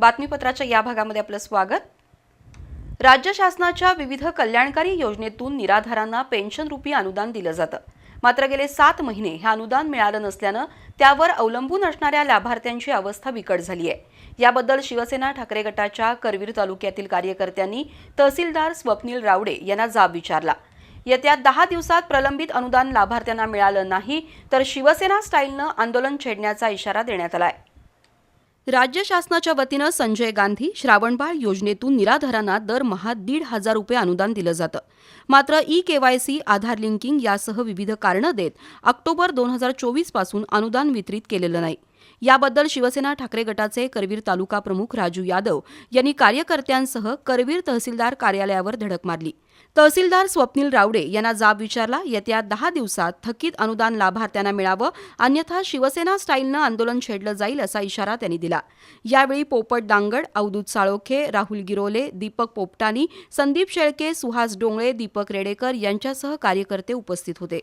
बातमीपत्राच्या या भागामध्ये आपलं स्वागत. राज्य शासनाच्या विविध कल्याणकारी योजनेतून निराधारांना पेन्शन रुपी अनुदान दिलं जातं. मात्र गेले सात महिने हे अनुदान मिळालं नसल्यानं त्यावर अवलंबून असणाऱ्या लाभार्थ्यांची अवस्था बिकट झाली आहे. याबद्दल शिवसेना ठाकरे गटाच्या करवीर तालुक्यातील कार्यकर्त्यांनी तहसीलदार स्वप्नील रावडे यांना जाब विचारला. येत्या दहा दिवसात प्रलंबित अनुदान लाभार्थ्यांना मिळालं नाही तर शिवसेना स्टाईलनं आंदोलन छेडण्याचा इशारा देण्यात आला आहे राज्य शासनाच्या वतीनं संजय गांधी श्रावणबाळ योजनेतून निराधारांना दरमहा दीड हजार रुपये अनुदान दिलं जातं. मात्र ई केवायसी आधार लिंकिंग यासह विविध कारणं देत ऑक्टोबर दोन हजार चोवीसपासून अनुदान वितरित केलेलं नाही. याबद्दल शिवसेना ठाकरे गटाचे करवीर तालुका प्रमुख राजू यादव यांनी कार्यकर्त्यांसह करवीर तहसीलदार कार्यालयावर धडक मारली. तहसीलदार स्वप्नील रावडे यांना जाब विचारला येत्या दहा दिवसात थकीत अनुदान लाभार्थ्यांना मिळावं अन्यथा शिवसेना स्टाईलनं आंदोलन छेडलं जाईल असा इशारा त्यांनी दिला. यावेळी पोपट दांगड अवधूत साळोखे राहुल गिरोले दीपक पोपटानी संदीप शेळके सुहास डोंगळे दीपक रेडेकर यांच्यासह कार्यकर्ते उपस्थित होते.